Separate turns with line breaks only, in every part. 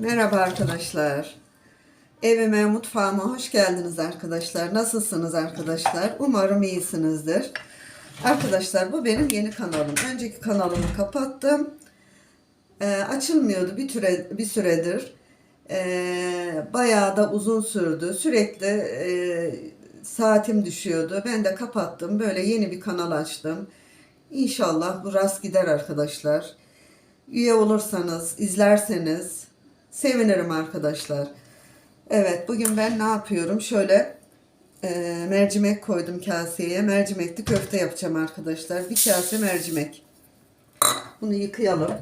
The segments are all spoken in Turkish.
Merhaba arkadaşlar. Evime, mutfağıma hoş geldiniz arkadaşlar. Nasılsınız arkadaşlar? Umarım iyisinizdir. Arkadaşlar bu benim yeni kanalım. Önceki kanalımı kapattım. Ee, açılmıyordu bir, türe, bir süredir. Ee, bayağı da uzun sürdü. Sürekli e, saatim düşüyordu. Ben de kapattım. Böyle yeni bir kanal açtım. İnşallah bu rast gider arkadaşlar. Üye olursanız, izlerseniz sevinirim arkadaşlar. Evet, bugün ben ne yapıyorum? Şöyle e, mercimek koydum kaseye. Mercimekli köfte yapacağım arkadaşlar. Bir kase mercimek. Bunu yıkayalım.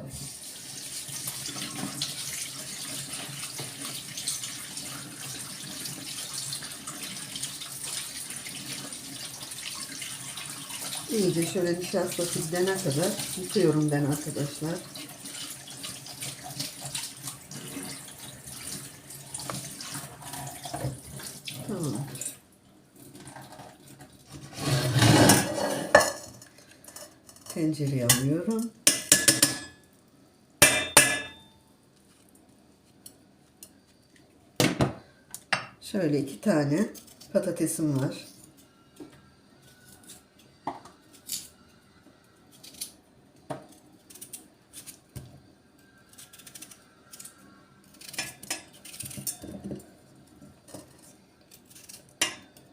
İyice şöyle nişastası gidene kadar yıkıyorum ben arkadaşlar. Tamam. Tencereye alıyorum. Şöyle iki tane patatesim var.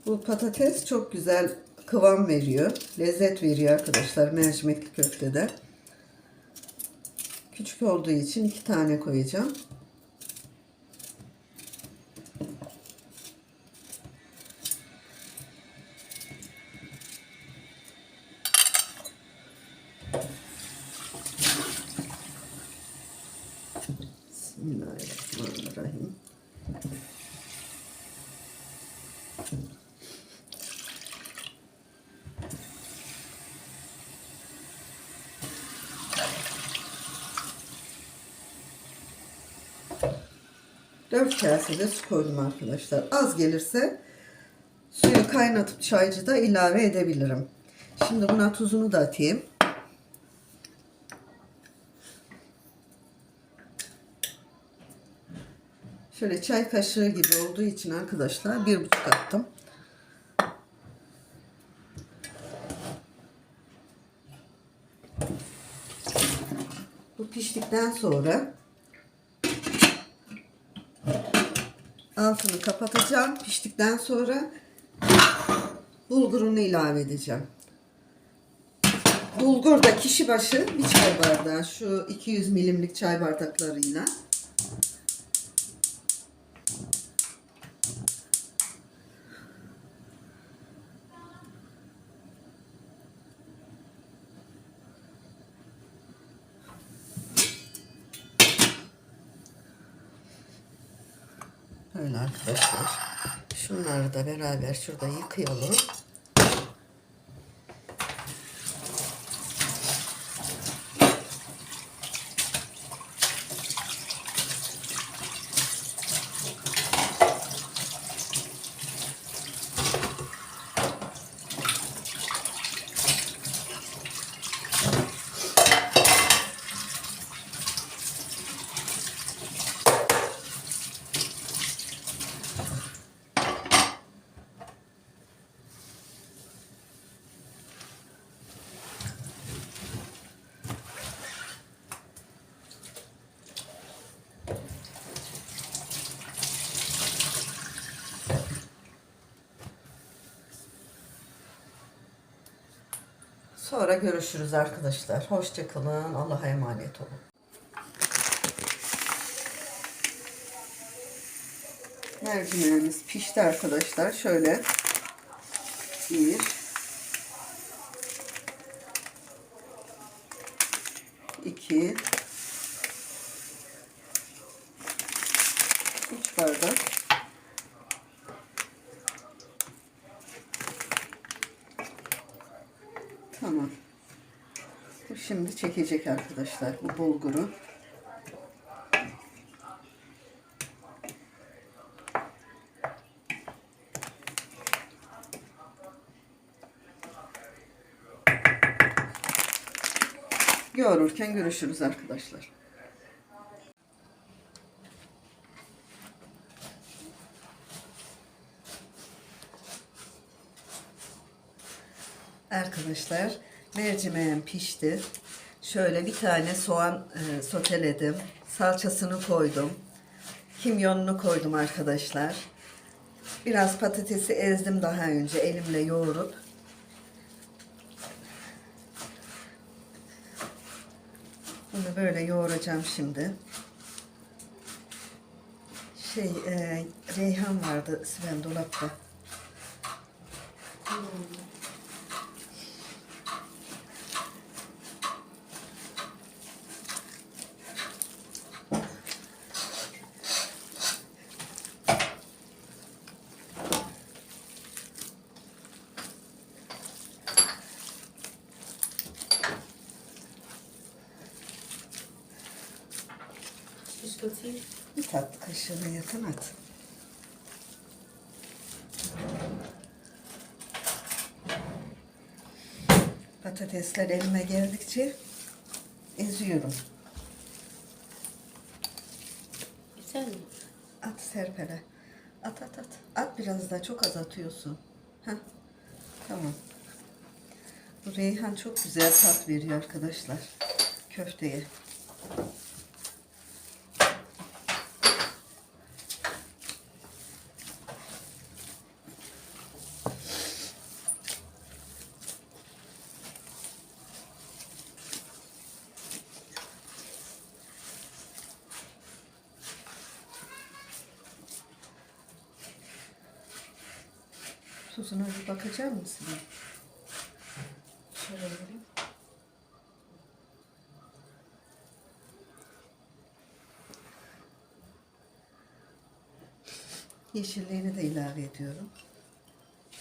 Bu patates çok güzel kıvam veriyor. Lezzet veriyor arkadaşlar mercimekli köftede. Küçük olduğu için iki tane koyacağım. Bismillahirrahmanirrahim. Dört kase de su koydum arkadaşlar. Az gelirse suyu kaynatıp çaycıda ilave edebilirim. Şimdi buna tuzunu da atayım. Şöyle çay kaşığı gibi olduğu için arkadaşlar bir buçuk attım. Bu piştikten sonra altını kapatacağım. Piştikten sonra bulgurunu ilave edeceğim. Bulgur da kişi başı bir çay bardağı. Şu 200 milimlik çay bardaklarıyla. Arkadaşlar. Şunları da beraber şurada yıkayalım. Sonra görüşürüz arkadaşlar. Hoşçakalın. Allah'a emanet olun. Mercimeğimiz pişti arkadaşlar. Şöyle bir iki Şimdi çekecek arkadaşlar bu bulguru. Yoğururken görüşürüz arkadaşlar. Arkadaşlar mercimeğim pişti. Şöyle bir tane soğan e, soteledim. Salçasını koydum. Kimyonunu koydum arkadaşlar. Biraz patatesi ezdim daha önce elimle yoğurup. Bunu böyle yoğuracağım şimdi. Şey, e, reyhan vardı Sven dolapta.
Tuz katayım.
Bir tatlı kaşığına yakın at. Patatesler elime geldikçe eziyorum.
Güzel mi?
At serpere. At at at. At biraz daha çok az atıyorsun. Heh. Tamam. Bu reyhan çok güzel tat veriyor arkadaşlar. Köfteye. Tuzuna bir bakacak mısın? Şöyle vereyim. Yeşilliğini de ilave ediyorum.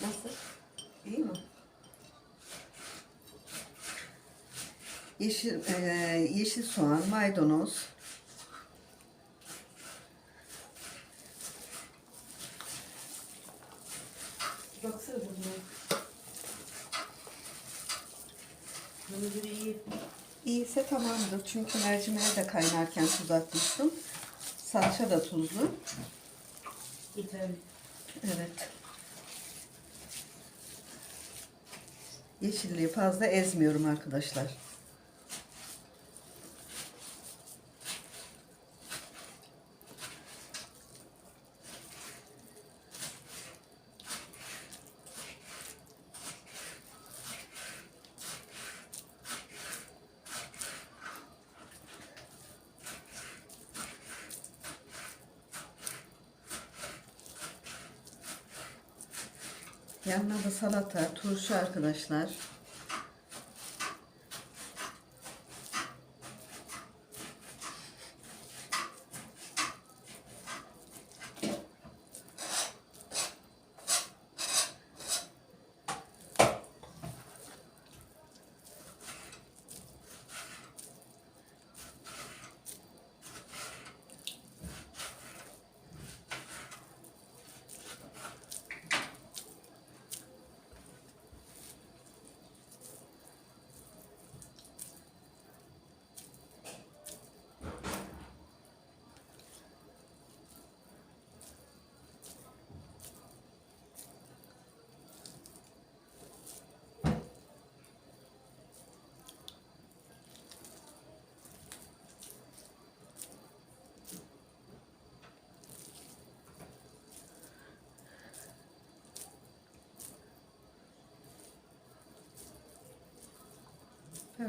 Nasıl? İyi mi? Yeşil, eee, yeşil soğan, maydanoz,
İyi.
İyiyse tamamdır. Çünkü mercimeği de kaynarken tuz atmıştım. Salça da tuzlu. Evet. Yeşilliği fazla ezmiyorum arkadaşlar. Yanına da salata, turşu arkadaşlar.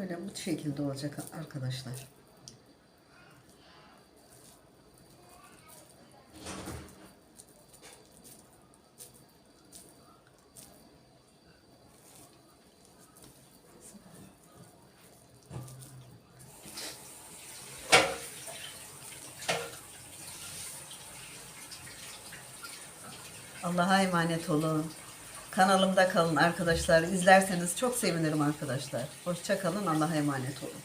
Böyle bu şekilde olacak arkadaşlar. Allah'a emanet olun. Kanalımda kalın arkadaşlar. İzlerseniz çok sevinirim arkadaşlar. Hoşça kalın. Allah'a emanet olun.